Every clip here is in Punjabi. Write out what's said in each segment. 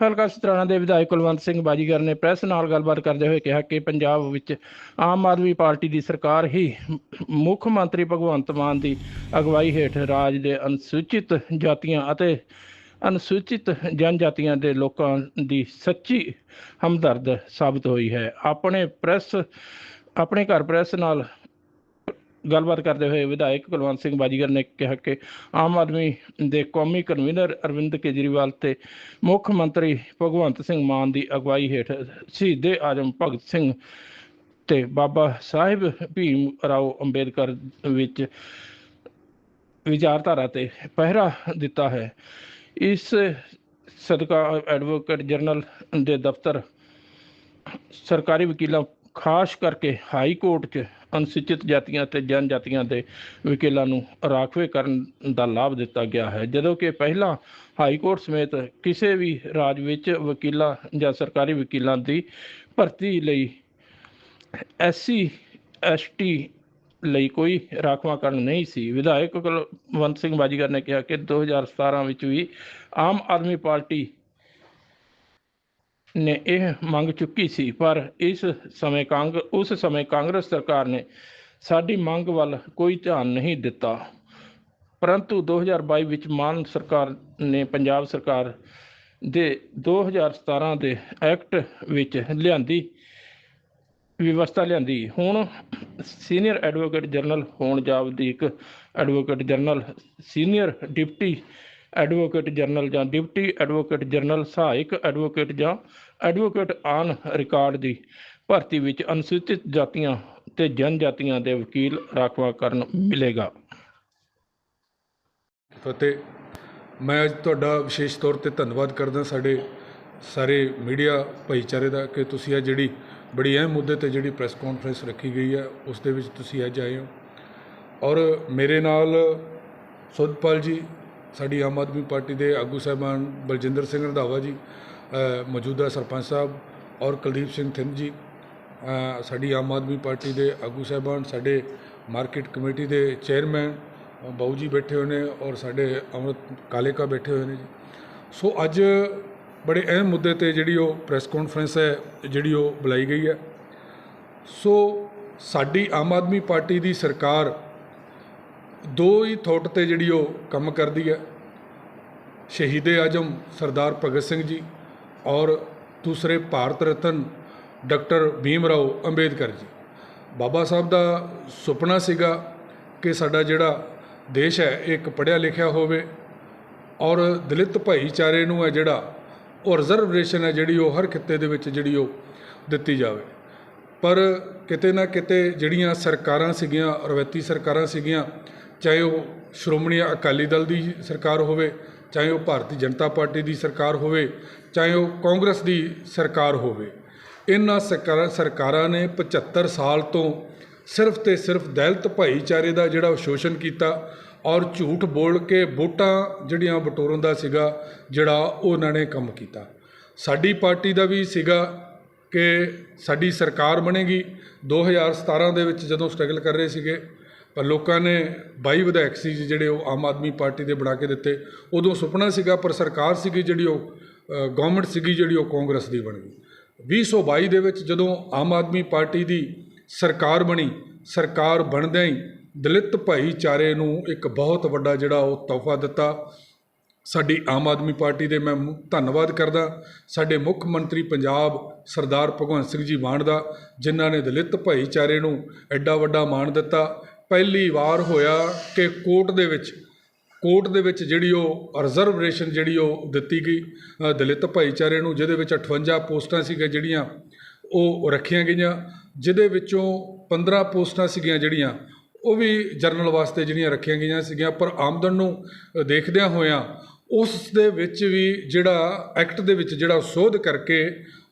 ਹਲਕਾ ਸਤਰਾਣਾ ਦੇ ਵਿਧਾਇਕ ਕੁਲਵੰਤ ਸਿੰਘ ਬਾਜੀਗਰ ਨੇ ਪ੍ਰੈਸ ਨਾਲ ਗੱਲਬਾਤ ਕਰਦੇ ਹੋਏ ਕਿਹਾ ਕਿ ਪੰਜਾਬ ਵਿੱਚ ਆਮ ਆਦਮੀ ਪਾਰਟੀ ਦੀ ਸਰਕਾਰ ਹੀ ਮੁੱਖ ਮੰਤਰੀ ਭਗਵੰਤ ਮਾਨ ਦੀ ਅਗਵਾਈ ਹੇਠ ਰਾਜ ਦੇ ਅਨੁਸੂਚਿਤ ਜਾਤੀਆਂ ਅਤੇ ਅਨੁਸੂਚਿਤ ਜਨਜਾਤੀਆਂ ਦੇ ਲੋਕਾਂ ਦੀ ਸੱਚੀ ਹਮਦਰਦ ਸਾਬਤ ਹੋਈ ਹੈ। ਆਪਣੇ ਪ੍ਰੈਸ, ਆਪਣੇ ਘਰ ਪ੍ਰੈਸ ਨਾਲ ਗੱਲਬਾਤ ਕਰਦੇ ਹੋਏ ਵਿਧਾਇਕ ਕੁਲਵੰਤ ਸਿੰਘ ਬਾਜੀਗਰ ਨੇ ਕਿਹਾ ਕਿ ਆਮ ਆਦਮੀ ਦੇ ਕੌਮੀ ਕਨਵੀਨਰ ਅਰਵਿੰਦ ਕੇਜਰੀਵਾਲ ਤੇ ਮੁੱਖ ਮੰਤਰੀ ਭਗਵੰਤ ਸਿੰਘ ਮਾਨ ਦੀ ਅਗਵਾਈ ਹੇਠ ਸ਼ਹੀਦੇ ਆਜਮ ਭਗਤ ਸਿੰਘ ਤੇ ਬਾਬਾ ਸਾਹਿਬ ਭੀਮ ਰਾਓ ਅੰਬੇਦਕਰ ਵਿੱਚ ਵਿਚਾਰਧਾਰਾ ਤੇ ਪਹਿਰਾ ਦਿੱਤਾ ਹੈ। ਇਸ ਸਦਕਾ ਐਡਵੋਕੇਟ ਜਨਰਲ ਦੇ ਦਫ਼ਤਰ ਸਰਕਾਰੀ ਵਕੀਲਾਂ ਖਾਸ ਕਰਕੇ ਹਾਈ ਕੋਰਟ 'ਚ ਅਨੁਸੂਚਿਤ ਜਾਤੀਆਂ ਅਤੇ ਜਨਜਾਤੀਆਂ ਦੇ ਵਕੀਲਾਂ ਨੂੰ ਰਾਖਵੇ ਕਰਨ ਦਾ ਲਾਭ ਦਿੱਤਾ ਗਿਆ ਹੈ। ਜਦੋਂ ਕਿ ਪਹਿਲਾਂ ਹਾਈ ਕੋਰਟ ਸਮੇਤ ਕਿਸੇ ਵੀ ਰਾਜ ਵਿੱਚ ਵਕੀਲਾਂ ਜਾਂ ਸਰਕਾਰੀ ਵਕੀਲਾਂ ਦੀ ਭਰਤੀ ਲਈ ਐਸਸੀ ਐਸਟੀ ਲਈ ਕੋਈ ਰਾਖਵਾਂਕਰਨ ਨਹੀਂ ਸੀ। ਵਿਧਾਇਕ ਕੁਲਵੰਤ ਸਿੰਘ ਬਾਜੀਗਰ ਨੇ ਕਿਹਾ ਕਿ 2017 ਵਿੱਚ ਵੀ ਆਮ ਆਦਮੀ ਪਾਰਟੀ ਨੇ ਇਹ ਮੰਗ ਚੁੱਕੀ ਸੀ, ਪਰ ਇਸ ਸਮੇਂ ਕਾਂਗ, ਉਸ ਸਮੇਂ ਕਾਂਗਰਸ ਸਰਕਾਰ ਨੇ ਸਾਡੀ ਮੰਗ ਵੱਲ ਕੋਈ ਧਿਆਨ ਨਹੀਂ ਦਿੱਤਾ। ਪਰੰਤੂ 2022 ਵਿੱਚ ਮਾਨ ਸਰਕਾਰ ਨੇ ਪੰਜਾਬ ਸਰਕਾਰ ਦੇ 2017 ਦੇ ਐਕਟ ਵਿੱਚ ਲਿਆਂਦੀ, ਵਿਵਸਥਾ ਲਿਆਂਦੀ। ਹੁਣ ਸੀਨੀਅਰ ਐਡਵੋਕੇਟ ਜਨਰਲ ਹੋਣ ਜਾਵਦੀਕ advocate general, senior deputy advocate general ਜਾਂ ਡਿਪਟੀ ਐਡਵੋਕੇਟ ਜਨਰਲ ਸਹਾਇਕ ਐਡਵੋਕੇਟ ਜਾਂ ਐਡਵੋਕੇਟ ਆਨ ਰਿਕਾਰਡ ਦੀ ਭਰਤੀ ਵਿੱਚ ਅਨੁਸੂਚਿਤ ਜਾਤੀਆਂ ਤੇ ਜਨਜਾਤੀਆਂ ਦੇ ਵਕੀਲ ਰਾਖਵਾਂਕਰਨ ਮਿਲੇਗਾ। ਫਤਿਹ ਮੈਂ ਅੱਜ ਤੁਹਾਡਾ ਵਿਸ਼ੇਸ਼ ਤੌਰ ਤੇ ਧੰਨਵਾਦ ਕਰਦਾ ਸਾਡੇ ਸਾਰੇ ਮੀਡੀਆ ਭਾਈਚਾਰੇ ਦਾ ਕਿ ਤੁਸੀਂ ਇਹ ਜਿਹੜੀ ਬੜੀ ਅਹਿਮ ਮੁੱਦੇ ਤੇ ਜਿਹੜੀ ਪ੍ਰੈਸ ਕਾਨਫਰੰਸ ਰੱਖੀ ਗਈ ਹੈ, ਉਸ ਦੇ ਵਿੱਚ ਤੁਸੀਂ ਅੱਜ ਆਏ ਹੋ। ਔਰ ਮੇਰੇ ਨਾਲ ਸੁਖਪਾਲ ਜੀ ਸਾਡੀ ਆਮ ਆਦਮੀ ਪਾਰਟੀ ਦੇ ਆਗੂ ਸਾਹਿਬਾਨ ਬਲਜਿੰਦਰ ਸਿੰਘ ਰੰਧਾਵਾ ਜੀ ਮੌਜੂਦਾ ਸਰਪੰਚ ਸਾਹਿਬ ਔਰ ਕੁਲਦੀਪ ਸਿੰਘ ਥਿੰਦ ਜੀ ਸਾਡੀ ਆਮ ਆਦਮੀ ਪਾਰਟੀ ਦੇ ਆਗੂ ਸਾਹਿਬਾਨ, ਸਾਡੇ ਮਾਰਕੀਟ ਕਮੇਟੀ ਦੇ ਚੇਅਰਮੈਨ ਬਾਊ ਜੀ ਬੈਠੇ ਹੋਏ ਨੇ ਔਰ ਸਾਡੇ ਅਮਰਤ ਕਾਲੇਕਾ ਬੈਠੇ ਹੋਏ ਨੇ ਜੀ। ਸੋ ਅੱਜ ਬੜੇ ਅਹਿਮ ਮੁੱਦੇ ਤੇ ਜਿਹੜੀ ਉਹ ਪ੍ਰੈਸ ਕਾਨਫਰੰਸ ਹੈ, ਜਿਹੜੀ ਉਹ ਬੁਲਾਈ ਗਈ ਹੈ। ਸੋ ਸਾਡੀ ਆਮ ਆਦਮੀ ਪਾਰਟੀ ਦੀ ਸਰਕਾਰ ਦੋ ਹੀ ਥੋਟ ਤੇ ਜਿਹੜੀ ਉਹ ਕੰਮ ਕਰਦੀ ਹੈ, ਸ਼ਹੀਦੇ ਆਜਮ ਸਰਦਾਰ ਭਗਤ ਸਿੰਘ ਜੀ ਔਰ ਦੂਸਰੇ ਭਾਰਤ ਰਤਨ ਡਾਕਟਰ ਭੀਮ ਰਾਓ ਅੰਬੇਦਕਰ ਜੀ। ਬਾਬਾ ਸਾਹਿਬ ਦਾ ਸੁਪਨਾ ਸੀਗਾ ਕਿ ਸਾਡਾ ਜਿਹੜਾ ਦੇਸ਼ ਹੈ, ਇਹ ਇੱਕ ਪੜ੍ਹਿਆ ਲਿਖਿਆ ਹੋਵੇ ਔਰ ਦਲਿਤ ਭਾਈਚਾਰੇ ਨੂੰ ਹੈ ਜਿਹੜਾ ਉਹ ਰਿਜ਼ਰਵੇਸ਼ਨ ਹੈ ਜਿਹੜੀ ਉਹ ਹਰ ਖਿੱਤੇ ਦੇ ਵਿੱਚ ਜਿਹੜੀ ਉਹ ਦਿੱਤੀ ਜਾਵੇ। ਪਰ ਕਿਤੇ ਨਾ ਕਿਤੇ ਜਿਹੜੀਆਂ ਸਰਕਾਰਾਂ ਸੀਗੀਆਂ ਰਵੈਤੀ ਸਰਕਾਰਾਂ ਸੀਗੀਆਂ ਚਾਹੇ ਉਹ ਸ਼੍ਰੋਮਣੀ ਅਕਾਲੀ ਦਲ ਦੀ ਸਰਕਾਰ ਹੋਵੇ, ਚਾਹੇ ਉਹ ਭਾਰਤੀ ਜਨਤਾ ਪਾਰਟੀ ਦੀ ਸਰਕਾਰ ਹੋਵੇ, ਚਾਹੇ ਉਹ ਕਾਂਗਰਸ ਦੀ ਸਰਕਾਰ ਹੋਵੇ, ਇਹਨਾਂ ਸਰਕਾਰਾਂ ਨੇ 75 ਸਾਲ ਤੋਂ ਸਿਰਫ ਤੇ ਸਿਰਫ ਦਲਿਤ ਭਾਈਚਾਰੇ ਦਾ ਜਿਹੜਾ ਸ਼ੋਸ਼ਣ ਕੀਤਾ ਔਰ ਝੂਠ ਬੋਲ ਕੇ ਵੋਟਾਂ ਜਿਹੜੀਆਂ ਬਟੋਰਨ ਦਾ ਸੀਗਾ, ਜਿਹੜਾ ਉਹਨਾਂ ਨੇ ਕੰਮ ਕੀਤਾ। ਸਾਡੀ ਪਾਰਟੀ ਦਾ ਵੀ ਸੀਗਾ ਕਿ ਸਾਡੀ ਸਰਕਾਰ ਬਣੇਗੀ। 2017 ਦੇ ਵਿੱਚ ਜਦੋਂ ਸਟਰਗਲ ਕਰ ਰਹੇ ਸੀਗੇ ਪਰ ਲੋਕਾਂ ਨੇ 22 ਵਿਧਾਇਕ ਸੀ ਜਿਹੜੇ ਉਹ ਆਮ ਆਦਮੀ ਪਾਰਟੀ ਦੇ ਬਣਾ ਕੇ ਦਿੱਤੇ, ਉਦੋਂ ਸੁਪਨਾ ਸੀਗਾ ਪਰ ਸਰਕਾਰ ਸੀਗੀ ਜਿਹੜੀ ਉਹ ਗਵਰਨਮੈਂਟ ਸੀਗੀ ਜਿਹੜੀ ਉਹ ਕਾਂਗਰਸ ਦੀ ਬਣ ਗਈ। 2022 ਦੇ ਵਿੱਚ ਜਦੋਂ ਆਮ ਆਦਮੀ ਪਾਰਟੀ ਦੀ ਸਰਕਾਰ ਬਣੀ, ਸਰਕਾਰ ਬਣਦਿਆਂ ਹੀ ਦਲਿਤ ਭਾਈਚਾਰੇ ਨੂੰ ਇੱਕ ਬਹੁਤ ਵੱਡਾ ਜਿਹੜਾ ਉਹ ਤੋਹਫਾ ਦਿੱਤਾ। ਸਾਡੀ ਆਮ ਆਦਮੀ ਪਾਰਟੀ ਦੇ ਮੈਂ, ਧੰਨਵਾਦ ਕਰਦਾ। ਸਾਡੇ ਮੁੱਖ ਮੰਤਰੀ ਪੰਜਾਬ ਸਰਦਾਰ ਭਗਵੰਤ ਸਿੰਘ ਜੀ ਮਾਨ ਦਾ, ਜਿਨ੍ਹਾਂ ਨੇ ਦਲਿਤ ਭਾਈਚਾਰੇ ਨੂੰ ਐਡਾ ਵੱਡਾ ਮਾਣ ਦਿੱਤਾ। ਪਹਿਲੀ ਵਾਰ ਹੋਇਆ ਕਿ ਕੋਰਟ ਦੇ ਵਿੱਚ, ਕੋਰਟ ਦੇ ਵਿੱਚ ਜਿਹੜੀ ਉਹ ਰਿਜ਼ਰਵੇਸ਼ਨ ਜਿਹੜੀ ਉਹ ਦਿੱਤੀ ਗਈ ਦਲਿਤ ਭਾਈਚਾਰੇ ਨੂੰ, ਜਿਹਦੇ ਵਿੱਚ 58 ਪੋਸਟਾਂ ਸੀਗੀਆਂ ਜਿਹੜੀਆਂ ਉਹ ਰੱਖੀਆਂ ਗਈਆਂ, ਜਿਹਦੇ ਵਿੱਚੋਂ 15 ਪੋਸਟਾਂ ਸੀਗੀਆਂ ਜਿਹੜੀਆਂ ਉਹ ਵੀ ਜਰਨਲ ਵਾਸਤੇ ਜਿਹੜੀਆਂ ਰੱਖੀਆਂ ਗਈਆਂ ਸੀਗੀਆਂ, ਪਰ ਆਮਦਨ ਨੂੰ ਦੇਖਦਿਆਂ ਹੋਇਆਂ ਉਸ ਦੇ ਵਿੱਚ ਵੀ ਜਿਹੜਾ ਐਕਟ ਦੇ ਵਿੱਚ ਜਿਹੜਾ ਸੋਧ ਕਰਕੇ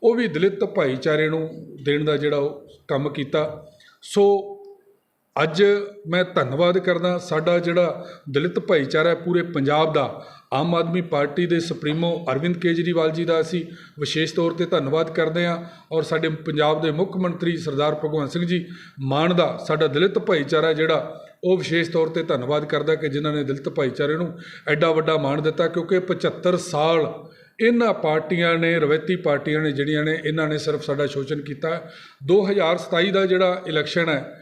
ਉਹ ਵੀ ਦਲਿਤ ਭਾਈਚਾਰੇ ਨੂੰ ਦੇਣ ਦਾ ਜਿਹੜਾ ਉਹ ਕੰਮ ਕੀਤਾ। ਸੋ ਅੱਜ ਮੈਂ ਧੰਨਵਾਦ ਕਰਦਾ ਸਾਡਾ ਜਿਹੜਾ ਦਲਿਤ ਭਾਈਚਾਰਾ ਪੂਰੇ ਪੰਜਾਬ ਦਾ, ਆਮ ਆਦਮੀ ਪਾਰਟੀ ਦੇ ਸੁਪਰੀਮੋ ਅਰਵਿੰਦ ਕੇਜਰੀਵਾਲ ਜੀ ਦਾ ਅਸੀਂ ਵਿਸ਼ੇਸ਼ ਤੌਰ ਤੇ ਧੰਨਵਾਦ ਕਰਦੇ ਹਾਂ ਔਰ ਸਾਡੇ ਪੰਜਾਬ ਦੇ ਮੁੱਖ ਮੰਤਰੀ ਸਰਦਾਰ ਭਗਵੰਤ ਸਿੰਘ ਜੀ ਮਾਨ ਦਾ ਸਾਡਾ ਦਲਿਤ ਭਾਈਚਾਰਾ ਜਿਹੜਾ, ਉਹ ਵਿਸ਼ੇਸ਼ ਤੌਰ ਤੇ ਧੰਨਵਾਦ ਕਰਦਾ ਕਿ ਜਿਨ੍ਹਾਂ ਨੇ ਦਲਿਤ ਭਾਈਚਾਰੇ ਨੂੰ ਐਡਾ ਵੱਡਾ ਮਾਣ ਦਿੱਤਾ ਕਿਉਂਕਿ 75 ਸਾਲ ਇਹਨਾਂ ਪਾਰਟੀਆਂ ਨੇ ਰਵੈਤੀ ਪਾਰਟੀਆਂ ਨੇ ਜਿਹੜੀਆਂ ਨੇ, ਇਹਨਾਂ ਨੇ ਸਿਰਫ ਸਾਡਾ ਸ਼ੋਸ਼ਣ ਕੀਤਾ। 2027 ਦਾ ਜਿਹੜਾ ਇਲੈਕਸ਼ਨ ਹੈ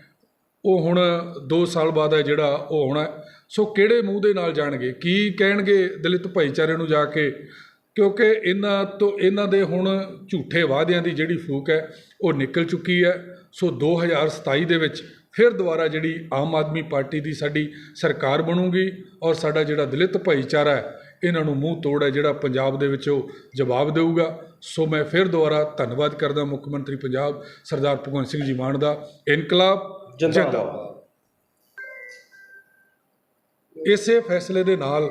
ਉਹ ਹੁਣ 2 ਸਾਲ ਬਾਅਦ ਹੈ ਜਿਹੜਾ ਉਹ ਹੋਣਾ ਸੋ ਕਿਹੜੇ ਮੂੰਹ ਦੇ ਨਾਲ ਜਾਣਗੇ? ਕੀ ਕਹਿਣਗੇ ਦਲਿਤ ਭਾਈਚਾਰੇ ਨੂੰ ਜਾ ਕੇ? ਕਿਉਂਕਿ ਇਹਨਾਂ ਤੋਂ ਇਹਨਾਂ ਦੇ ਹੁਣ ਝੂਠੇ ਵਾਅਦਿਆਂ ਦੀ ਜਿਹੜੀ ਫੂਕ ਹੈ, ਉਹ ਨਿਕਲ ਚੁੱਕੀ ਹੈ। ਸੋ 2027 ਦੇ ਵਿੱਚ ਫਿਰ ਦੁਬਾਰਾ ਜਿਹੜੀ ਆਮ ਆਦਮੀ ਪਾਰਟੀ ਦੀ ਸਾਡੀ ਸਰਕਾਰ ਬਣੂਗੀ ਔਰ ਸਾਡਾ ਜਿਹੜਾ ਦਲਿਤ ਭਾਈਚਾਰਾ ਹੈ, ਇਹਨਾਂ ਨੂੰ ਮੂੰਹ ਤੋੜ ਹੈ, ਜਿਹੜਾ ਪੰਜਾਬ ਦੇ ਵਿੱਚ ਉਹ ਜਵਾਬ ਦੇਊਗਾ। ਸੋ ਮੈਂ ਫਿਰ ਦੁਬਾਰਾ ਧੰਨਵਾਦ ਕਰਦਾ ਮੁੱਖ ਮੰਤਰੀ ਪੰਜਾਬ ਸਰਦਾਰ ਭਗਵੰਤ ਸਿੰਘ ਜੀ ਮਾਨ ਦਾ। ਇਨਕਲਾਬ ਜਿੰਦਾਬਾਦ ਇਸੇ ਫੈਸਲੇ ਦੇ ਨਾਲ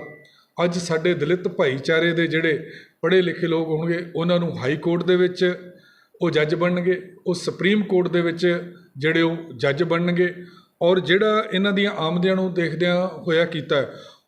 ਅੱਜ ਸਾਡੇ ਦਲਿਤ ਭਾਈਚਾਰੇ ਦੇ ਜਿਹੜੇ ਪੜ੍ਹੇ ਲਿਖੇ ਲੋਕ ਹੋਣਗੇ ਉਹਨਾਂ ਨੂੰ ਹਾਈ ਕੋਰਟ ਦੇ ਵਿੱਚ ਉਹ ਜੱਜ ਬਣਨਗੇ ਉਹ ਸੁਪਰੀਮ ਕੋਰਟ ਦੇ ਵਿੱਚ ਜਿਹੜੇ ਉਹ ਜੱਜ ਬਣਨਗੇ ਔਰ ਜਿਹੜਾ ਇਹਨਾਂ ਦੀਆਂ ਆਮਦਨੀਆਂ ਨੂੰ ਦੇਖਦਿਆਂ ਹੋਇਆ ਕੀਤਾ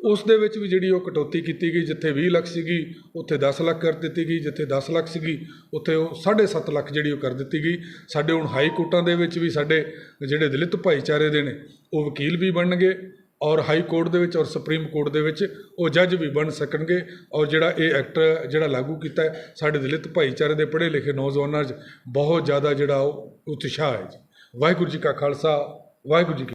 ਉਸ ਦੇ ਵਿੱਚ ਵੀ ਜਿਹੜੀ ਉਹ ਕਟੌਤੀ ਕੀਤੀ ਗਈ, ਜਿੱਥੇ 20 ਲੱਖ ਸੀਗੀ, ਉੱਥੇ 10 ਲੱਖ ਕਰ ਦਿੱਤੀ ਗਈ, ਜਿੱਥੇ 10 ਲੱਖ ਸੀਗੀ, ਉੱਥੇ ਉਹ 7.5 ਲੱਖ ਜਿਹੜੀ ਉਹ ਕਰ ਦਿੱਤੀ ਗਈ। ਸਾਡੇ ਹੁਣ ਹਾਈ ਕੋਰਟਾਂ ਦੇ ਵਿੱਚ ਵੀ ਸਾਡੇ ਜਿਹੜੇ ਦਲਿਤ ਭਾਈਚਾਰੇ ਦੇ ਨੇ, ਉਹ ਵਕੀਲ ਵੀ ਬਣਨਗੇ ਔਰ ਹਾਈ ਕੋਰਟ ਦੇ ਵਿੱਚ ਔਰ ਸੁਪਰੀਮ ਕੋਰਟ ਦੇ ਵਿੱਚ ਉਹ ਜੱਜ ਵੀ ਬਣ ਸਕਣਗੇ ਔਰ ਜਿਹੜਾ ਇਹ ਐਕਟ ਜਿਹੜਾ ਲਾਗੂ ਕੀਤਾ ਸਾਡੇ ਦਲਿਤ ਭਾਈਚਾਰੇ ਦੇ ਪੜ੍ਹੇ ਲਿਖੇ ਨੌਜਵਾਨਾਂ 'ਚ ਬਹੁਤ ਜ਼ਿਆਦਾ ਜਿਹੜਾ ਉਹ ਉਤਸ਼ਾਹ ਹੈ ਜੀ। ਵਾਹਿਗੁਰੂ ਜੀ ਕਾ ਖਾਲਸਾ, ਵਾਹਿਗੁਰੂ ਜੀ